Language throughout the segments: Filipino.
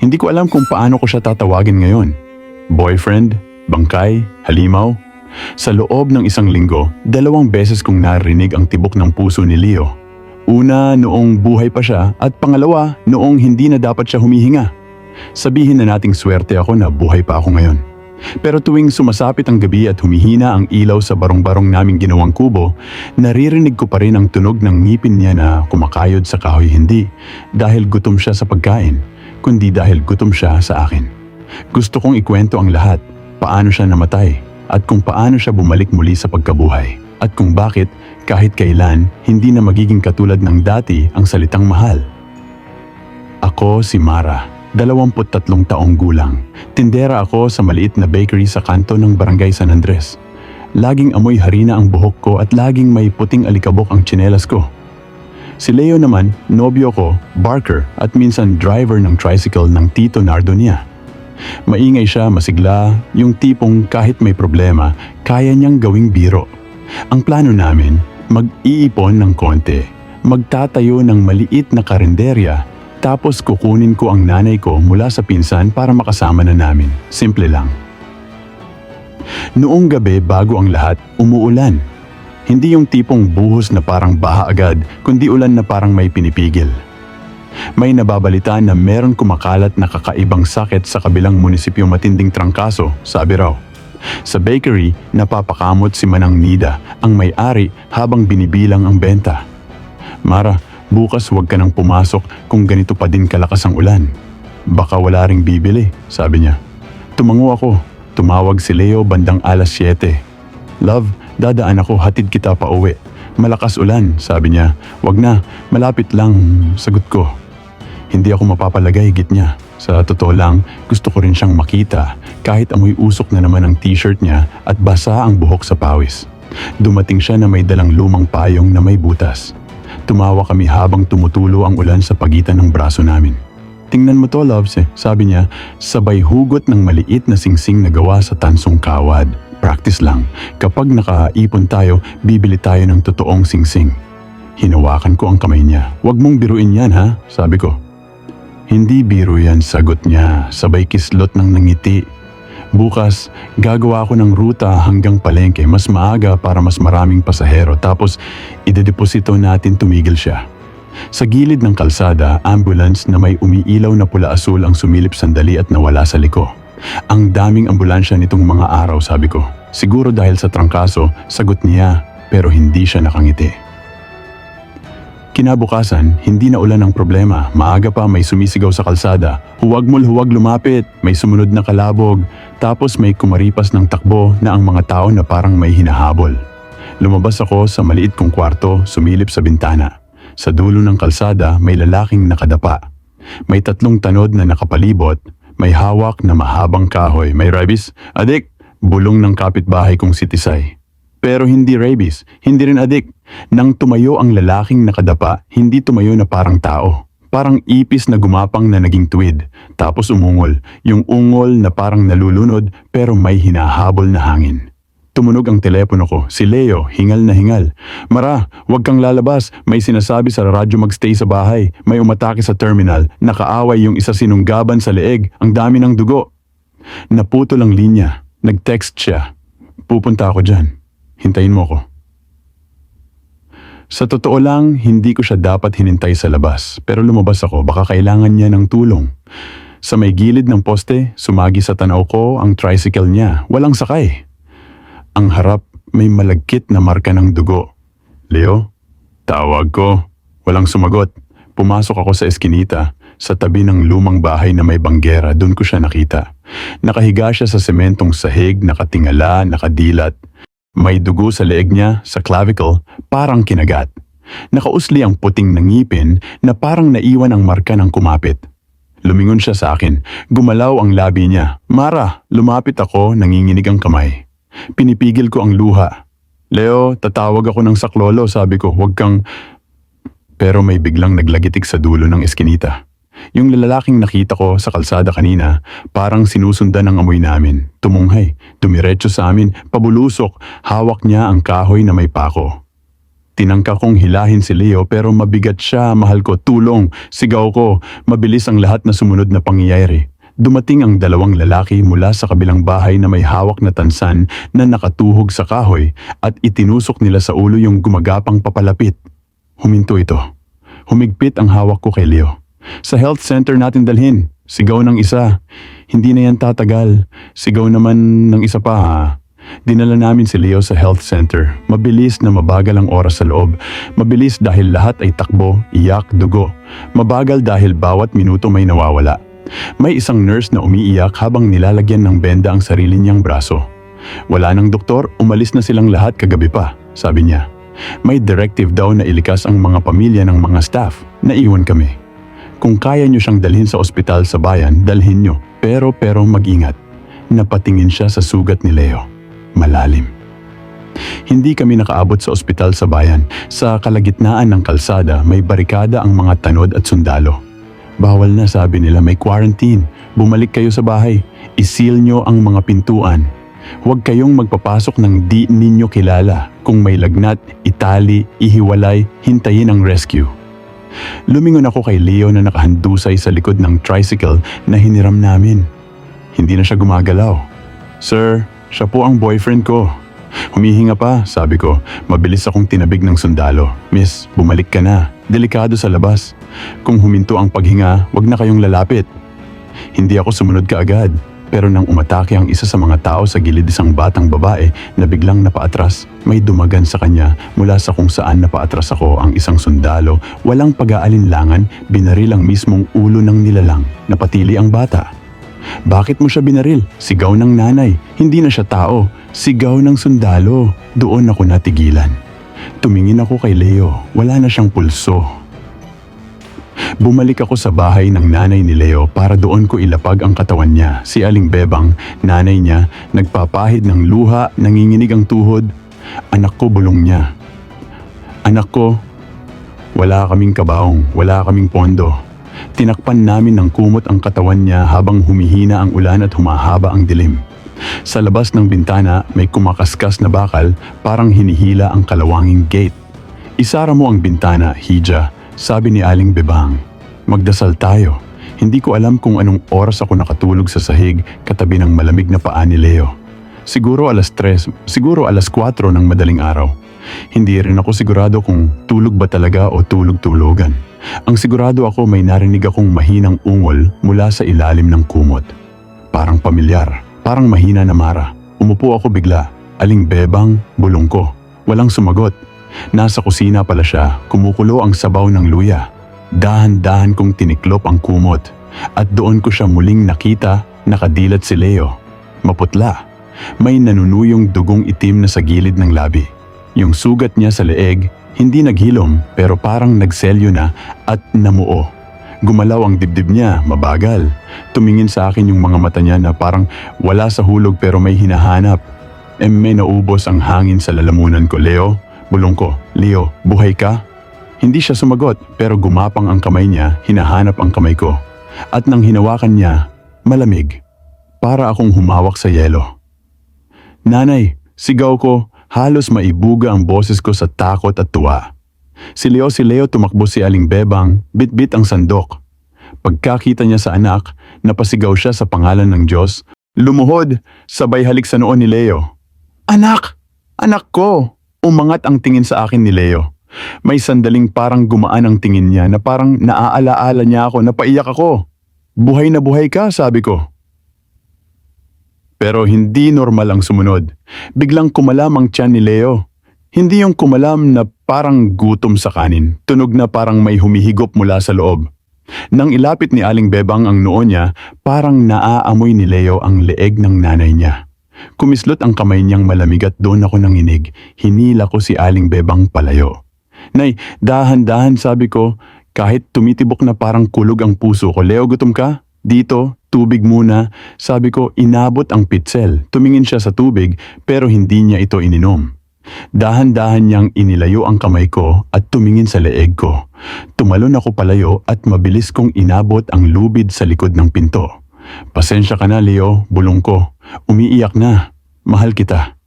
Hindi ko alam kung paano ko siya tatawagin ngayon. Boyfriend? Bangkay? Halimaw? Sa loob ng isang linggo, dalawang beses kong narinig ang tibok ng puso ni Leo. Una, noong buhay pa siya at pangalawa, noong hindi na dapat siya humihinga. Sabihin na nating swerte ako na buhay pa ako ngayon. Pero tuwing sumasapit ang gabi at humihina ang ilaw sa barong-barong naming ginawang kubo, naririnig ko pa rin ang tunog ng ngipin niya na kumakayod sa kahoy hindi dahil gutom siya sa pagkain, kundi dahil gutom siya sa akin. Gusto kong ikwento ang lahat, paano siya namatay, at kung paano siya bumalik muli sa pagkabuhay, at kung bakit kahit kailan hindi na magiging katulad ng dati ang salitang mahal. Ako si Mara, 23 taong gulang. Tindera ako sa maliit na bakery sa kanto ng barangay San Andres. Laging amoy harina ang buhok ko at laging may puting alikabok ang tsinelas ko. Si Leo naman, nobyo ko, barker at minsan driver ng tricycle ng tito Nardo niya. Maingay siya, masigla, yung tipong kahit may problema, kaya niyang gawing biro. Ang plano namin, mag-iipon ng konti, magtatayo ng maliit na karinderya, tapos kukunin ko ang nanay ko mula sa pinsan para makasama na namin. Simple lang. Noong gabi bago ang lahat, umuulan. Hindi yung tipong buhos na parang baha agad, kundi ulan na parang may pinipigil. May nababalitaan na meron kumakalat na kakaibang sakit sa kabilang munisipyo matinding trangkaso, sabi raw. Sa bakery, napapakamot si Manang Nida, ang may-ari habang binibilang ang benta. Mara, bukas huwag ka nang pumasok kung ganito pa din kalakas ang ulan. Baka wala ring bibili, sabi niya. Tumango ako. Tumawag si Leo bandang alas 7. Love, dadaan ako hatid kita pa uwi. Malakas ulan, sabi niya. Wag na, malapit lang, sagot ko. Hindi ako mapapalagay, git niya. Sa totoo lang, gusto ko rin siyang makita kahit amoy usok na naman ang t-shirt niya at basa ang buhok sa pawis. Dumating siya na may dalang lumang payong na may butas. Tumawa kami habang tumutulo ang ulan sa pagitan ng braso namin. Tingnan mo to, loves eh. Sabi niya, sabay hugot ng maliit na singsing na gawa sa tansong kawad. Practice lang. Kapag nakaipon tayo, bibili tayo ng totoong singsing. Hinawakan ko ang kamay niya. Huwag mong biruin yan ha, sabi ko. Hindi biro yan, sagot niya, sabay kislot ng nangiti. Bukas, gagawa ako ng ruta hanggang palengke mas maaga para mas maraming pasahero tapos idedeposito natin tumigil siya. Sa gilid ng kalsada, ambulance na may umiilaw na pula-asul ang sumilip sandali at nawala sa liko. Ang daming ambulansya nitong mga araw, sabi ko. Siguro dahil sa trangkaso, sagot niya pero hindi siya nakangiti. Kinabukasan, hindi na ulan ang problema. Maaga pa may sumisigaw sa kalsada. Huwag mul huwag lumapit, may sumunod na kalabog. Tapos may kumaripas ng takbo na ang mga tao na parang may hinahabol. Lumabas ako sa maliit kong kwarto, sumilip sa bintana. Sa dulo ng kalsada may lalaking nakadapa. May tatlong tanod na nakapalibot, may hawak na mahabang kahoy. May rabies? Adik, bulong ng kapitbahay kong si Tisay. Pero hindi rabies, hindi rin adik. Nang tumayo ang lalaking nakadapa, hindi tumayo na parang tao. Parang ipis na gumapang na naging tuwid, tapos umungol. Yung ungol na parang nalulunod pero may hinahabol na hangin. Tumunog ang telepono ko. Si Leo, hingal na hingal. Mara, huwag kang lalabas. May sinasabi sa radyo magstay sa bahay. May umatake sa terminal. Nakaaway yung isa sinunggaban sa leeg. Ang dami ng dugo. Naputol ang linya. Nag-text siya. Pupunta ako dyan. Hintayin mo ko. Sa totoo lang, hindi ko siya dapat hinintay sa labas. Pero lumabas ako, baka kailangan niya ng tulong. Sa may gilid ng poste, sumagi sa tanaw ko ang tricycle niya. Walang sakay. Ang harap may malagkit na marka ng dugo. Leo, tawag ko. Walang sumagot. Pumasok ako sa eskinita, sa tabi ng lumang bahay na may banggera, doon ko siya nakita. Nakahiga siya sa sementong sahig, nakatingala, nakadilat. May dugo sa leeg niya, sa clavicle, parang kinagat. Nakausli ang puting ng ngipin na parang naiwan ang marka ng kumapit. Lumingon siya sa akin. Gumalaw ang labi niya. Mara, lumapit ako, nanginginig ang kamay. Pinipigil ko ang luha. Leo, tatawag ako ng saklolo, sabi ko, huwag kang... Pero may biglang naglagitik sa dulo ng eskinita. Yung lalaking nakita ko sa kalsada kanina, parang sinusundan ng amoy namin. Tumunghay, dumiretso sa amin, pabulusok, hawak niya ang kahoy na may pako. Tinangka kong hilahin si Leo pero mabigat siya, mahal ko, tulong. Sigaw ko, mabilis ang lahat na sumunod na pangyayari. Dumating ang dalawang lalaki mula sa kabilang bahay na may hawak na tansan na nakatuhog sa kahoy at itinusok nila sa ulo yung gumagapang papalapit. Huminto ito. Humigpit ang hawak ko kay Leo. Sa health center natin dalhin. Sigaw ng isa. Hindi na yan tatagal. Sigaw naman ng isa pa ha. Dinala namin si Leo sa health center. Mabilis na mabagal ang oras sa loob. Mabilis dahil lahat ay takbo, iyak, dugo. Mabagal dahil bawat minuto may nawawala. May isang nurse na umiiyak habang nilalagyan ng benda ang sarili niyang braso. Wala nang doktor, umalis na silang lahat kagabi pa, sabi niya. May directive daw na ilikas ang mga pamilya ng mga staff. Naiwan kami. Kung kaya niyo siyang dalhin sa ospital sa bayan, dalhin niyo. Pero pero mag-ingat. Napatingin siya sa sugat ni Leo. Malalim. Hindi kami nakaabot sa ospital sa bayan. Sa kalagitnaan ng kalsada, may barikada ang mga tanod at sundalo. Bawal na sabi nila may quarantine. Bumalik kayo sa bahay. Isil nyo ang mga pintuan. Huwag kayong magpapasok ng di ninyo kilala. Kung may lagnat, itali, ihiwalay, hintayin ang rescue. Lumingon ako kay Leo na nakahandusay sa likod ng tricycle na hiniram namin. Hindi na siya gumagalaw. Sir, siya po ang boyfriend ko. Humihinga pa, sabi ko. Mabilis akong tinabig ng sundalo. Miss, bumalik ka na. Delikado sa labas. Kung huminto ang paghinga, wag na kayong lalapit. Hindi ako sumunod kaagad. Pero nang umatake ang isa sa mga tao sa gilid isang batang babae na biglang napaatras, may dumagan sa kanya mula sa kung saan napaatras ako ang isang sundalo, walang pag-aalinlangan, binaril ang mismong ulo ng nilalang, napatili ang bata. Bakit mo siya binaril? Sigaw ng nanay. Hindi na siya tao. Sigaw ng sundalo. Doon ako natigilan. Tumingin ako kay Leo. Wala na siyang pulso. Bumalik ako sa bahay ng nanay ni Leo para doon ko ilapag ang katawan niya. Si Aling Bebang, nanay niya, nagpapahid ng luha, nanginginig ang tuhod. Anak ko bulong niya. Anak ko, wala kaming kabaong, wala kaming pondo. Tinakpan namin ng kumot ang katawan niya habang humihina ang ulan at humahaba ang dilim. Sa labas ng bintana may kumakaskas na bakal parang hinihila ang kalawanging gate. Isara mo ang bintana, Hija, sabi ni Aling Bebang. Magdasal tayo. Hindi ko alam kung anong oras ako nakatulog sa sahig katabi ng malamig na paa ni Leo. Siguro alas 3, siguro alas 4 ng madaling araw. Hindi rin ako sigurado kung tulog ba talaga o tulog-tulogan. Ang sigurado ako may narinig akong mahinang ungol mula sa ilalim ng kumot. Parang pamilyar, parang mahina na mara. Umupo ako bigla, aling bebang, bulong ko. Walang sumagot. Nasa kusina pala siya, kumukulo ang sabaw ng luya. Dahan-dahan kong tiniklop ang kumot at doon ko siya muling nakita nakadilat si Leo. Maputla. May nanunuyong dugong itim na sa gilid ng labi. Yung sugat niya sa leeg, hindi naghilom pero parang nagselyo na at namuo. Gumalaw ang dibdib niya, mabagal. Tumingin sa akin yung mga mata niya na parang wala sa hulog pero may hinahanap. E naubos ang hangin sa lalamunan ko, Leo. Bulong ko, Leo, buhay ka? Hindi siya sumagot pero gumapang ang kamay niya, hinahanap ang kamay ko. At nang hinawakan niya, malamig. Para akong humawak sa yelo. Nanay, sigaw ko, halos maibuga ang boses ko sa takot at tuwa. Si Leo si Leo tumakbo si Aling Bebang, bitbit ang sandok. Pagkakita niya sa anak, napasigaw siya sa pangalan ng Diyos, lumuhod, sabay halik sa noon ni Leo. Anak! Anak ko! Umangat ang tingin sa akin ni Leo. May sandaling parang gumaan ang tingin niya na parang naaalaala niya ako na paiyak ako. Buhay na buhay ka, sabi ko. Pero hindi normal ang sumunod. Biglang kumalam ang tiyan ni Leo. Hindi yung kumalam na parang gutom sa kanin, tunog na parang may humihigop mula sa loob. Nang ilapit ni Aling Bebang ang noo niya, parang naaamoy ni Leo ang leeg ng nanay niya. Kumislot ang kamay niyang malamig at doon ako nanginig. Hinila ko si Aling Bebang palayo. Nay, dahan-dahan sabi ko, kahit tumitibok na parang kulog ang puso ko. Leo, gutom ka? Dito, tubig muna. Sabi ko, inabot ang pitsel. Tumingin siya sa tubig pero hindi niya ito ininom. Dahan-dahan niyang inilayo ang kamay ko at tumingin sa leeg ko. Tumalon ako palayo at mabilis kong inabot ang lubid sa likod ng pinto. Pasensya ka na, Leo, bulong ko. Umiiyak na. Mahal kita.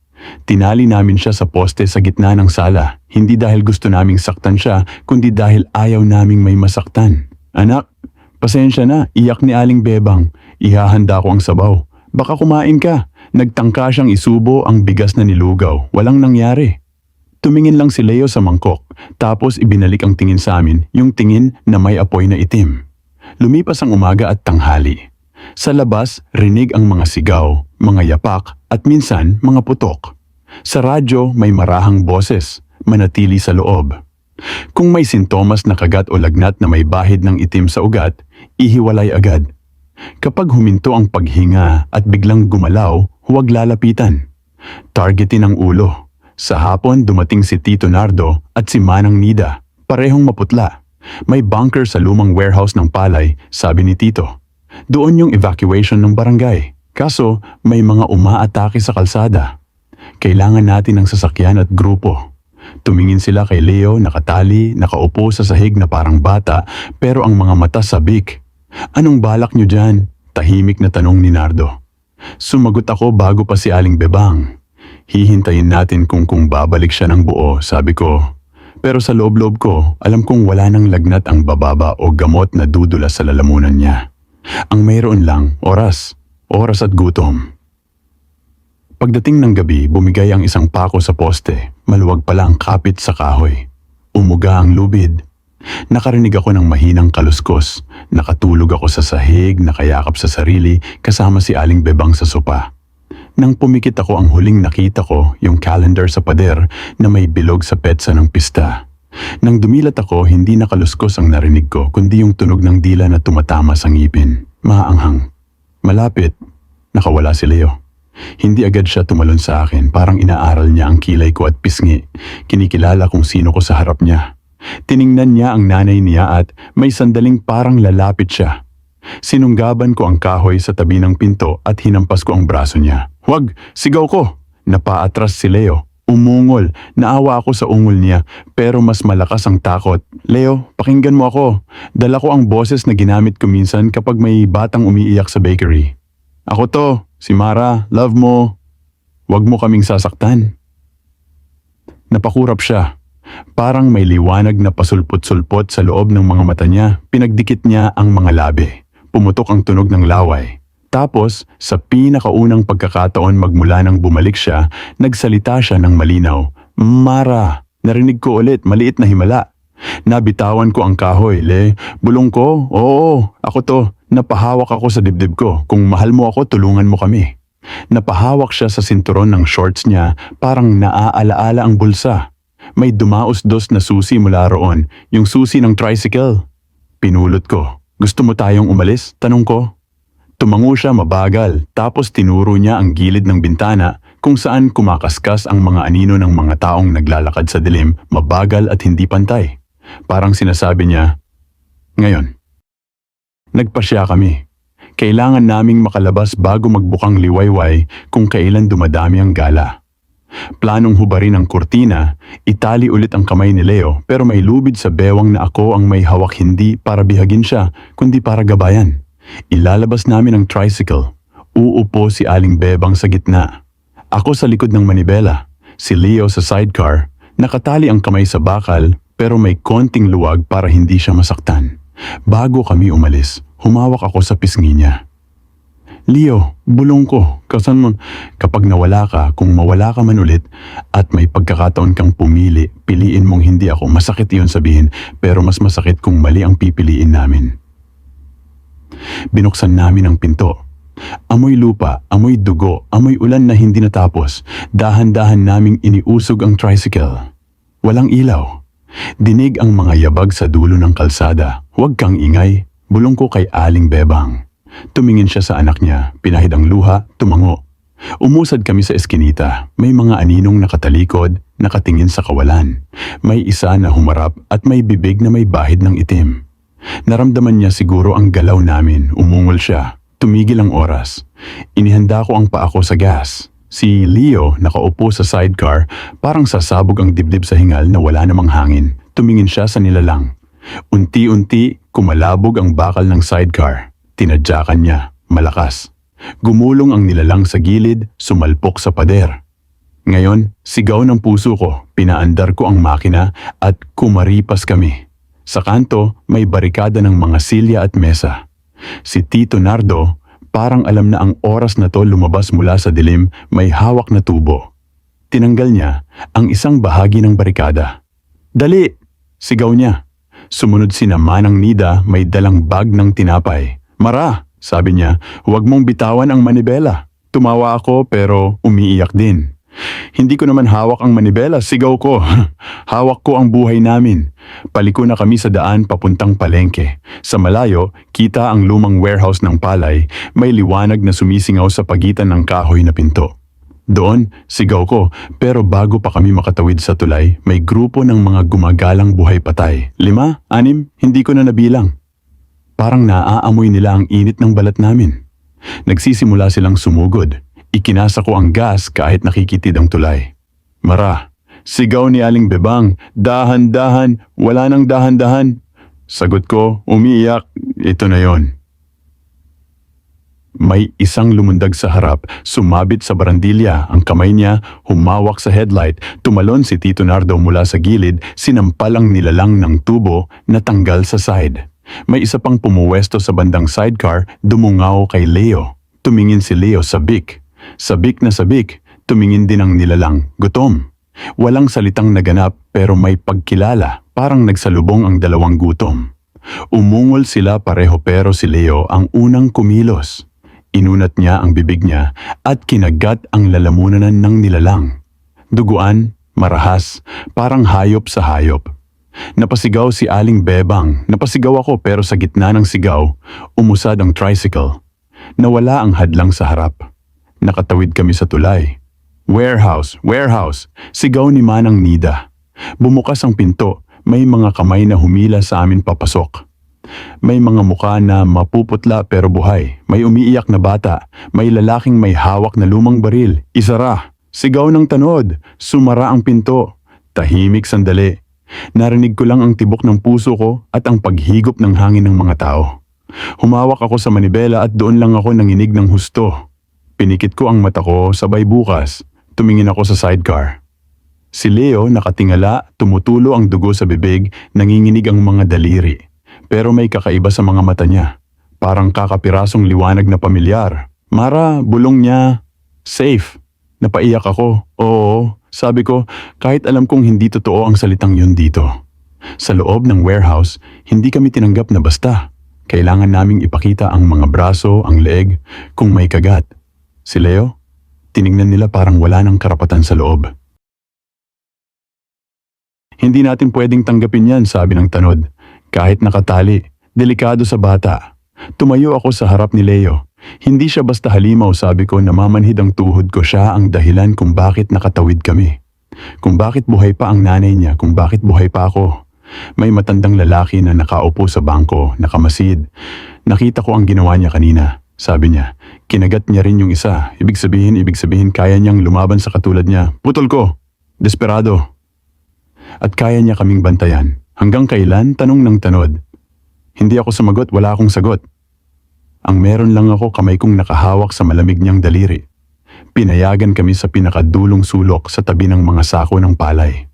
Tinali namin siya sa poste sa gitna ng sala, hindi dahil gusto naming saktan siya, kundi dahil ayaw naming may masaktan. Anak, pasensya na, iyak ni Aling Bebang. Ihahanda ko ang sabaw. Baka kumain ka. Nagtangka siyang isubo ang bigas na nilugaw. Walang nangyari. Tumingin lang si Leo sa mangkok, tapos ibinalik ang tingin sa amin, yung tingin na may apoy na itim. Lumipas ang umaga at tanghali. Sa labas, rinig ang mga sigaw, mga yapak, at minsan mga putok. Sa radyo, may marahang boses, manatili sa loob. Kung may sintomas na kagat o lagnat na may bahid ng itim sa ugat, ihiwalay agad. Kapag huminto ang paghinga at biglang gumalaw, huwag lalapitan. Targetin ang ulo. Sa hapon dumating si Tito Nardo at si Manang Nida, parehong maputla. May bunker sa lumang warehouse ng palay, sabi ni Tito. Doon yung evacuation ng barangay. Kaso may mga umaatake sa kalsada. Kailangan natin ng sasakyan at grupo. Tumingin sila kay Leo nakatali, nakaupo sa sahig na parang bata pero ang mga mata sabik. Anong balak nyo dyan? Tahimik na tanong ni Nardo. Sumagot ako bago pa si Aling Bebang. Hihintayin natin kung kung babalik siya ng buo, sabi ko. Pero sa loob-loob ko, alam kong wala nang lagnat ang bababa o gamot na dudula sa lalamunan niya. Ang mayroon lang, oras. Oras at gutom. Pagdating ng gabi, bumigay ang isang pako sa poste. Maluwag pala ang kapit sa kahoy. Umuga ang lubid. Nakarinig ako ng mahinang kaluskos. Nakatulog ako sa sahig, nakayakap sa sarili, kasama si Aling Bebang sa sopa. Nang pumikit ako ang huling nakita ko, yung calendar sa pader na may bilog sa petsa ng pista. Nang dumilat ako, hindi nakaluskos ang narinig ko, kundi yung tunog ng dila na tumatama sa ngipin. Maanghang. Malapit, nakawala si Leo. Hindi agad siya tumalon sa akin, parang inaaral niya ang kilay ko at pisngi. Kinikilala kung sino ko sa harap niya. Tiningnan niya ang nanay niya at may sandaling parang lalapit siya. Sinunggaban ko ang kahoy sa tabi ng pinto at hinampas ko ang braso niya. Huwag, sigaw ko! Napaatras si Leo. Umungol. Naawa ako sa ungol niya, pero mas malakas ang takot. Leo, pakinggan mo ako. Dala ko ang boses na ginamit ko minsan kapag may batang umiiyak sa bakery. Ako to, si Mara, love mo. Huwag mo kaming sasaktan. Napakurap siya. Parang may liwanag na pasulpot-sulpot sa loob ng mga mata niya. Pinagdikit niya ang mga labi. Pumutok ang tunog ng laway. Tapos, sa pinakaunang pagkakataon magmula nang bumalik siya, nagsalita siya ng malinaw. Mara, narinig ko ulit, maliit na himala. Nabitawan ko ang kahoy, le. Bulong ko, oo, ako to. Napahawak ako sa dibdib ko. Kung mahal mo ako, tulungan mo kami. Napahawak siya sa sinturon ng shorts niya, parang naaalaala ang bulsa. May dumaos-dos na susi mula roon, yung susi ng tricycle. Pinulot ko. Gusto mo tayong umalis? Tanong ko. Tumango siya mabagal, tapos tinuro niya ang gilid ng bintana kung saan kumakaskas ang mga anino ng mga taong naglalakad sa dilim, mabagal at hindi pantay. Parang sinasabi niya, Ngayon, nagpasya kami. Kailangan naming makalabas bago magbukang liwayway kung kailan dumadami ang gala. Planong hubarin ang kurtina, itali ulit ang kamay ni Leo pero may lubid sa bewang na ako ang may hawak hindi para bihagin siya kundi para gabayan. Ilalabas namin ang tricycle. Uupo si Aling Bebang sa gitna. Ako sa likod ng manibela. Si Leo sa sidecar. Nakatali ang kamay sa bakal pero may konting luwag para hindi siya masaktan. Bago kami umalis, humawak ako sa pisngi niya. Leo, bulong ko. Kasan mo, kapag nawala ka, kung mawala ka man ulit, at may pagkakataon kang pumili, piliin mong hindi ako. Masakit iyon sabihin, pero mas masakit kung mali ang pipiliin namin. Binuksan namin ang pinto. Amoy lupa, amoy dugo, amoy ulan na hindi natapos. Dahan-dahan naming iniusog ang tricycle. Walang ilaw. Dinig ang mga yabag sa dulo ng kalsada. Huwag kang ingay. Bulong ko kay Aling Bebang. Tumingin siya sa anak niya, pinahid ang luha, tumango. Umusad kami sa eskinita. May mga aninong nakatalikod, nakatingin sa kawalan. May isa na humarap at may bibig na may bahid ng itim. Naramdaman niya siguro ang galaw namin, umungol siya. Tumigil ang oras. Inihanda ko ang paa ko sa gas. Si Leo nakaupo sa sidecar, parang sasabog ang dibdib sa hingal na wala namang hangin. Tumingin siya sa nilalang. Unti-unti, kumalabog ang bakal ng sidecar. Tinadyakan niya, malakas. Gumulong ang nilalang sa gilid, sumalpok sa pader. Ngayon, sigaw ng puso ko, pinaandar ko ang makina at kumaripas kami. Sa kanto, may barikada ng mga silya at mesa. Si Tito Nardo, parang alam na ang oras na to lumabas mula sa dilim, may hawak na tubo. Tinanggal niya ang isang bahagi ng barikada. Dali! Sigaw niya. Sumunod si Manang Nida may dalang bag ng tinapay. Mara, sabi niya, huwag mong bitawan ang manibela. Tumawa ako pero umiiyak din. Hindi ko naman hawak ang manibela, sigaw ko. hawak ko ang buhay namin. Paliko na kami sa daan papuntang palengke. Sa malayo, kita ang lumang warehouse ng palay, may liwanag na sumisingaw sa pagitan ng kahoy na pinto. Doon, sigaw ko, pero bago pa kami makatawid sa tulay, may grupo ng mga gumagalang buhay patay. Lima, anim, hindi ko na nabilang. Parang naaamoy nila ang init ng balat namin. Nagsisimula silang sumugod. Ikinasa ko ang gas kahit nakikitid ang tulay. Mara, sigaw ni Aling Bebang, dahan-dahan, wala nang dahan-dahan. Sagot ko, umiiyak, ito na yon. May isang lumundag sa harap, sumabit sa barandilya, ang kamay niya humawak sa headlight, tumalon si Tito Nardo mula sa gilid, sinampal ang nilalang ng tubo na tanggal sa side. May isa pang pumuwesto sa bandang sidecar, dumungaw kay Leo. Tumingin si Leo sa Bic. Sabik na sabik, tumingin din ang nilalang, gutom. Walang salitang naganap pero may pagkilala, parang nagsalubong ang dalawang gutom. Umungol sila pareho pero si Leo ang unang kumilos. Inunat niya ang bibig niya at kinagat ang lalamunanan ng nilalang. Duguan, marahas, parang hayop sa hayop. Napasigaw si Aling Bebang, napasigaw ako pero sa gitna ng sigaw, umusad ang tricycle. Nawala ang hadlang sa harap. Nakatawid kami sa tulay. Warehouse, warehouse, sigaw ni Manang Nida. Bumukas ang pinto, may mga kamay na humila sa amin papasok. May mga muka na mapuputla pero buhay. May umiiyak na bata. May lalaking may hawak na lumang baril. Isara. Sigaw ng tanod. Sumara ang pinto. Tahimik sandali. Narinig ko lang ang tibok ng puso ko at ang paghigop ng hangin ng mga tao. Humawak ako sa manibela at doon lang ako nanginig ng husto. Pinikit ko ang mata ko sabay bukas. Tumingin ako sa sidecar. Si Leo nakatingala, tumutulo ang dugo sa bibig, nanginginig ang mga daliri. Pero may kakaiba sa mga mata niya. Parang kakapirasong liwanag na pamilyar. Mara, bulong niya. Safe. Napaiyak ako. Oo, sabi ko, kahit alam kong hindi totoo ang salitang yun dito. Sa loob ng warehouse, hindi kami tinanggap na basta. Kailangan naming ipakita ang mga braso, ang leeg, kung may kagat. Si Leo, tiningnan nila parang wala ng karapatan sa loob. Hindi natin pwedeng tanggapin yan, sabi ng tanod. Kahit nakatali, delikado sa bata. Tumayo ako sa harap ni Leo. Hindi siya basta halimaw sabi ko namamanhid ang tuhod ko siya ang dahilan kung bakit nakatawid kami. Kung bakit buhay pa ang nanay niya, kung bakit buhay pa ako. May matandang lalaki na nakaupo sa bangko, nakamasid. Nakita ko ang ginawa niya kanina. Sabi niya, kinagat niya rin yung isa. Ibig sabihin, ibig sabihin kaya niyang lumaban sa katulad niya. Putol ko! Desperado! At kaya niya kaming bantayan. Hanggang kailan? Tanong ng tanod. Hindi ako sumagot, wala akong sagot. Ang meron lang ako kamay kong nakahawak sa malamig niyang daliri. Pinayagan kami sa pinakadulong sulok sa tabi ng mga sako ng palay.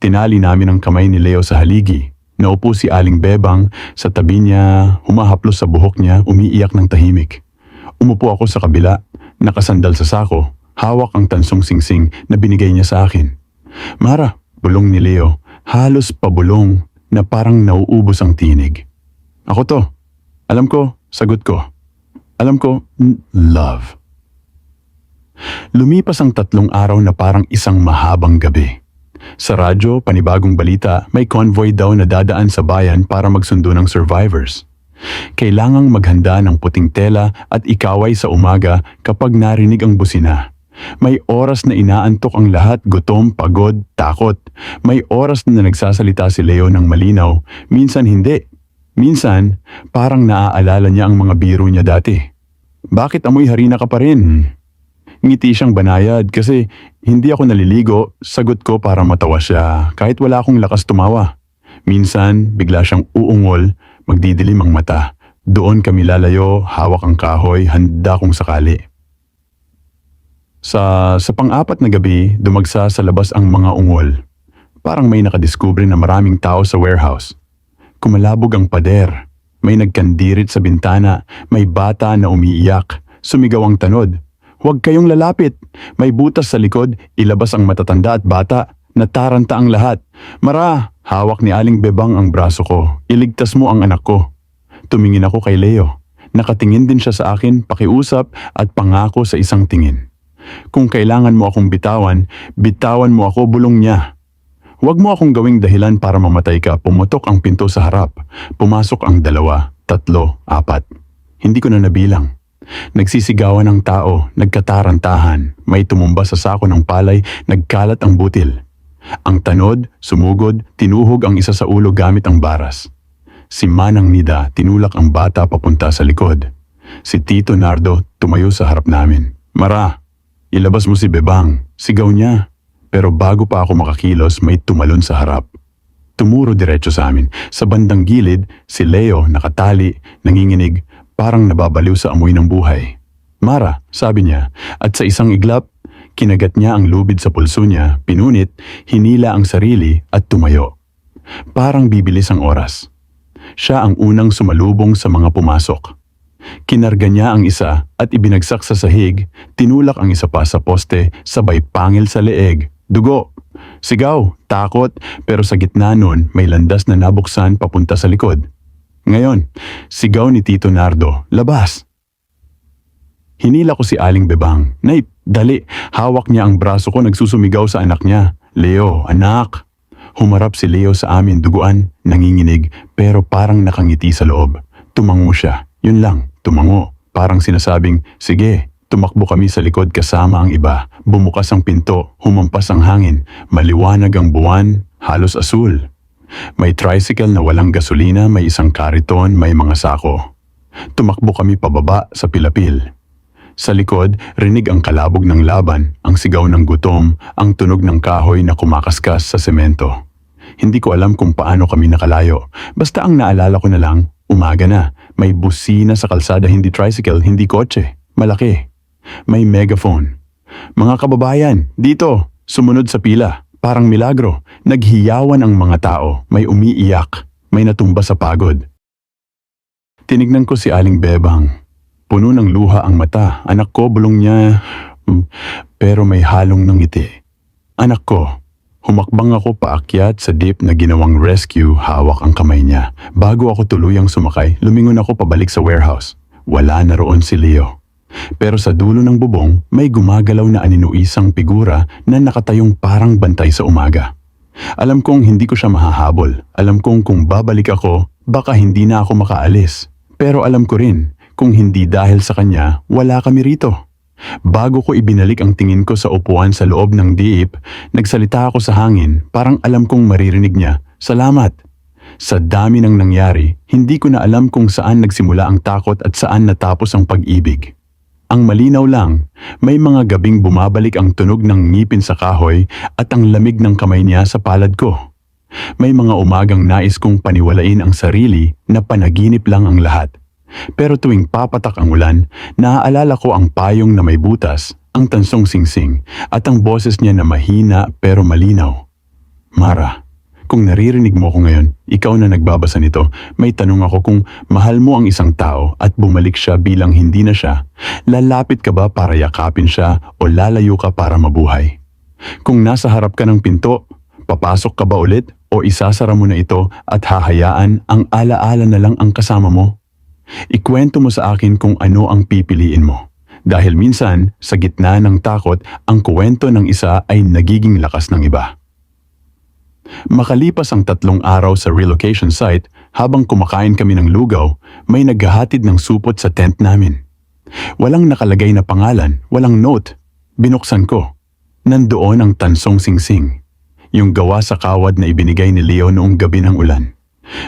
Tinali namin ang kamay ni Leo sa haligi. Naupo si Aling Bebang sa tabi niya, humahaplos sa buhok niya, umiiyak ng tahimik. Umupo ako sa kabila, nakasandal sa sako, hawak ang tansong singsing na binigay niya sa akin. Mara, bulong ni Leo, halos pabulong na parang nauubos ang tinig. Ako to. Alam ko, sagot ko. Alam ko, love. Lumipas ang tatlong araw na parang isang mahabang gabi. Sa radyo, panibagong balita, may convoy daw na dadaan sa bayan para magsundo ng survivors. Kailangang maghanda ng puting tela at ikaway sa umaga kapag narinig ang busina. May oras na inaantok ang lahat, gutom, pagod, takot. May oras na nagsasalita si Leo ng malinaw, minsan hindi. Minsan, parang naaalala niya ang mga biro niya dati. Bakit amoy harina ka pa rin? Ngiti siyang banayad kasi hindi ako naliligo, sagot ko para matawa siya kahit wala akong lakas tumawa. Minsan, bigla siyang uungol, magdidilim ang mata. Doon kami lalayo, hawak ang kahoy, handa kung sakali. Sa, sa pang-apat na gabi, dumagsa sa labas ang mga ungol. Parang may nakadiskubre na maraming tao sa warehouse. Kumalabog ang pader. May nagkandirit sa bintana. May bata na umiiyak. Sumigaw ang tanod. Huwag kayong lalapit. May butas sa likod. Ilabas ang matatanda at bata. Nataranta ang lahat. Mara, hawak ni Aling Bebang ang braso ko. Iligtas mo ang anak ko. Tumingin ako kay Leo. Nakatingin din siya sa akin, pakiusap at pangako sa isang tingin. Kung kailangan mo akong bitawan, bitawan mo ako bulong niya. Huwag mo akong gawing dahilan para mamatay ka. Pumutok ang pinto sa harap. Pumasok ang dalawa, tatlo, apat. Hindi ko na nabilang. Nagsisigawan ang tao, nagkatarantahan. May tumumba sa sako ng palay, nagkalat ang butil. Ang tanod, sumugod, tinuhog ang isa sa ulo gamit ang baras. Si Manang Nida tinulak ang bata papunta sa likod. Si Tito Nardo tumayo sa harap namin. Mara, ilabas mo si Bebang. Sigaw niya. Pero bago pa ako makakilos, may tumalon sa harap. Tumuro diretso sa amin. Sa bandang gilid, si Leo nakatali, nanginginig, parang nababaliw sa amoy ng buhay. Mara, sabi niya, at sa isang iglap, kinagat niya ang lubid sa pulso niya, pinunit, hinila ang sarili at tumayo. Parang bibilis ang oras. Siya ang unang sumalubong sa mga pumasok. Kinarga niya ang isa at ibinagsak sa sahig, tinulak ang isa pa sa poste, sabay pangil sa leeg, dugo. Sigaw, takot, pero sa gitna nun may landas na nabuksan papunta sa likod. Ngayon, sigaw ni Tito Nardo, labas! Hinila ko si Aling Bebang. Nay, dali, hawak niya ang braso ko nagsusumigaw sa anak niya. Leo, anak! Humarap si Leo sa amin duguan, nanginginig, pero parang nakangiti sa loob. Tumango siya, yun lang, tumango. Parang sinasabing, sige, tumakbo kami sa likod kasama ang iba. Bumukas ang pinto, humampas ang hangin, maliwanag ang buwan, halos asul. May tricycle na walang gasolina, may isang kariton, may mga sako. Tumakbo kami pababa sa pilapil. Sa likod, rinig ang kalabog ng laban, ang sigaw ng gutom, ang tunog ng kahoy na kumakaskas sa semento. Hindi ko alam kung paano kami nakalayo. Basta ang naalala ko na lang, umaga na, may busina sa kalsada hindi tricycle, hindi kotse. Malaki. May megaphone. Mga kababayan, dito, sumunod sa pila. Parang milagro, naghiyawan ang mga tao, may umiiyak, may natumba sa pagod. Tinignan ko si Aling Bebang. Puno ng luha ang mata. Anak ko, bulong niya. "Hmm, Pero may halong ng ngiti. Anak ko, humakbang ako paakyat sa deep na ginawang rescue, hawak ang kamay niya. Bago ako tuluyang sumakay, lumingon ako pabalik sa warehouse. Wala na roon si Leo. Pero sa dulo ng bubong, may gumagalaw na aninuisang figura na nakatayong parang bantay sa umaga. Alam kong hindi ko siya mahahabol. Alam kong kung babalik ako, baka hindi na ako makaalis. Pero alam ko rin, kung hindi dahil sa kanya, wala kami rito. Bago ko ibinalik ang tingin ko sa upuan sa loob ng diip, nagsalita ako sa hangin, parang alam kong maririnig niya, Salamat! Sa dami ng nangyari, hindi ko na alam kung saan nagsimula ang takot at saan natapos ang pag-ibig. Ang malinaw lang, may mga gabing bumabalik ang tunog ng ngipin sa kahoy at ang lamig ng kamay niya sa palad ko. May mga umagang nais kong paniwalain ang sarili na panaginip lang ang lahat. Pero tuwing papatak ang ulan, naaalala ko ang payong na may butas, ang tansong singsing, at ang boses niya na mahina pero malinaw. Mara, kung naririnig mo ko ngayon, ikaw na nagbabasa nito, may tanong ako kung mahal mo ang isang tao at bumalik siya bilang hindi na siya, lalapit ka ba para yakapin siya o lalayo ka para mabuhay? Kung nasa harap ka ng pinto, papasok ka ba ulit o isasara mo na ito at hahayaan ang alaala na lang ang kasama mo? Ikwento mo sa akin kung ano ang pipiliin mo. Dahil minsan, sa gitna ng takot, ang kuwento ng isa ay nagiging lakas ng iba. Makalipas ang tatlong araw sa relocation site, habang kumakain kami ng lugaw, may naghahatid ng supot sa tent namin. Walang nakalagay na pangalan, walang note. Binuksan ko. Nandoon ang tansong singsing. Yung gawa sa kawad na ibinigay ni Leo noong gabi ng ulan.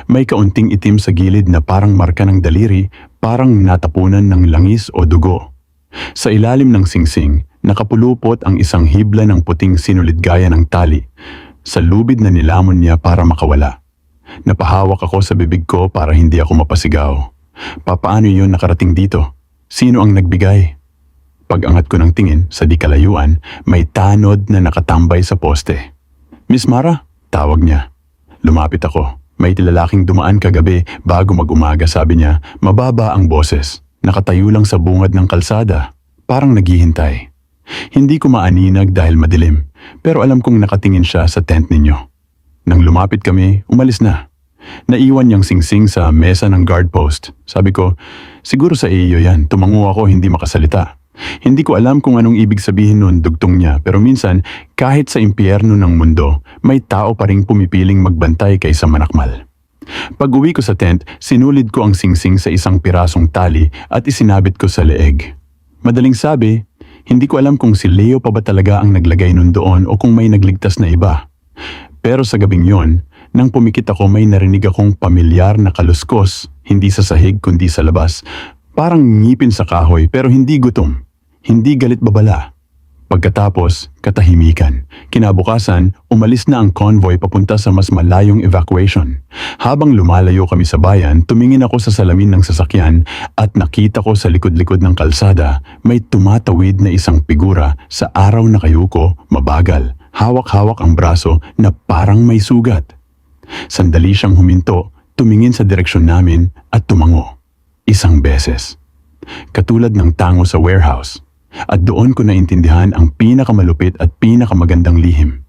May kaunting itim sa gilid na parang marka ng daliri, parang natapunan ng langis o dugo. Sa ilalim ng singsing, nakapulupot ang isang hibla ng puting sinulid gaya ng tali. Sa lubid na nilamon niya para makawala. Napahawak ako sa bibig ko para hindi ako mapasigaw. Papaano yun nakarating dito? Sino ang nagbigay? Pag-angat ko ng tingin sa di kalayuan, may tanod na nakatambay sa poste. Miss Mara, tawag niya. Lumapit ako. May lalaking dumaan kagabi bago mag-umaga sabi niya, mababa ang boses. Nakatayo lang sa bungad ng kalsada. Parang naghihintay. Hindi ko maaninag dahil madilim, pero alam kong nakatingin siya sa tent ninyo. Nang lumapit kami, umalis na. Naiwan niyang singsing sa mesa ng guard post. Sabi ko, siguro sa iyo yan, tumango ako hindi makasalita. Hindi ko alam kung anong ibig sabihin nun dugtong niya pero minsan kahit sa impyerno ng mundo, may tao pa ring pumipiling magbantay kaysa manakmal. Pag uwi ko sa tent, sinulid ko ang singsing sa isang pirasong tali at isinabit ko sa leeg. Madaling sabi, hindi ko alam kung si Leo pa ba talaga ang naglagay nun doon o kung may nagligtas na iba. Pero sa gabing yon, nang pumikit ako may narinig akong pamilyar na kaluskos, hindi sa sahig kundi sa labas. Parang ngipin sa kahoy pero hindi gutom. Hindi galit babala. Pagkatapos, katahimikan. Kinabukasan, umalis na ang convoy papunta sa mas malayong evacuation. Habang lumalayo kami sa bayan, tumingin ako sa salamin ng sasakyan at nakita ko sa likod-likod ng kalsada may tumatawid na isang figura sa araw na kayuko, mabagal, hawak-hawak ang braso na parang may sugat. Sandali siyang huminto, tumingin sa direksyon namin at tumango. Isang beses. Katulad ng tango sa warehouse. At doon ko naintindihan ang pinakamalupit at pinakamagandang lihim.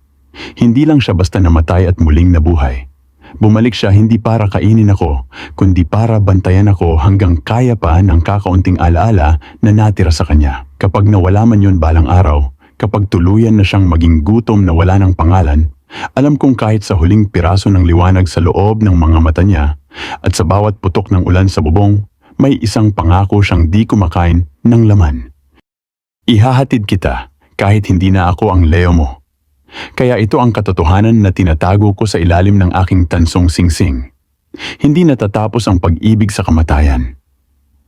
Hindi lang siya basta namatay at muling nabuhay. Bumalik siya hindi para kainin ako, kundi para bantayan ako hanggang kaya pa ng kakaunting alaala na natira sa kanya. Kapag nawala man yun balang araw, kapag tuluyan na siyang maging gutom na wala ng pangalan, alam kong kahit sa huling piraso ng liwanag sa loob ng mga mata niya at sa bawat putok ng ulan sa bubong, may isang pangako siyang di kumakain ng laman. Ihahatid kita kahit hindi na ako ang Leo mo. Kaya ito ang katotohanan na tinatago ko sa ilalim ng aking tansong singsing. Hindi natatapos ang pag-ibig sa kamatayan.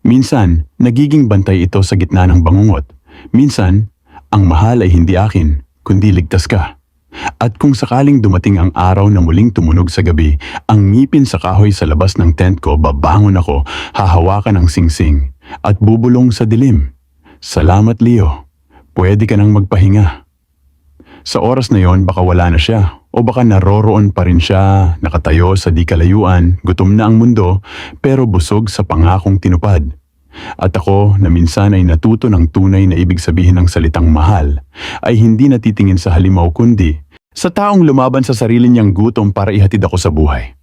Minsan, nagiging bantay ito sa gitna ng bangungot. Minsan, ang mahal ay hindi akin, kundi ligtas ka. At kung sakaling dumating ang araw na muling tumunog sa gabi, ang ngipin sa kahoy sa labas ng tent ko, babangon ako, hahawakan ang singsing, at bubulong sa dilim. Salamat Leo, pwede ka nang magpahinga. Sa oras na yon baka wala na siya o baka naroroon pa rin siya, nakatayo sa di kalayuan, gutom na ang mundo pero busog sa pangakong tinupad. At ako na minsan ay natuto ng tunay na ibig sabihin ng salitang mahal ay hindi natitingin sa halimaw kundi sa taong lumaban sa sarili niyang gutom para ihatid ako sa buhay.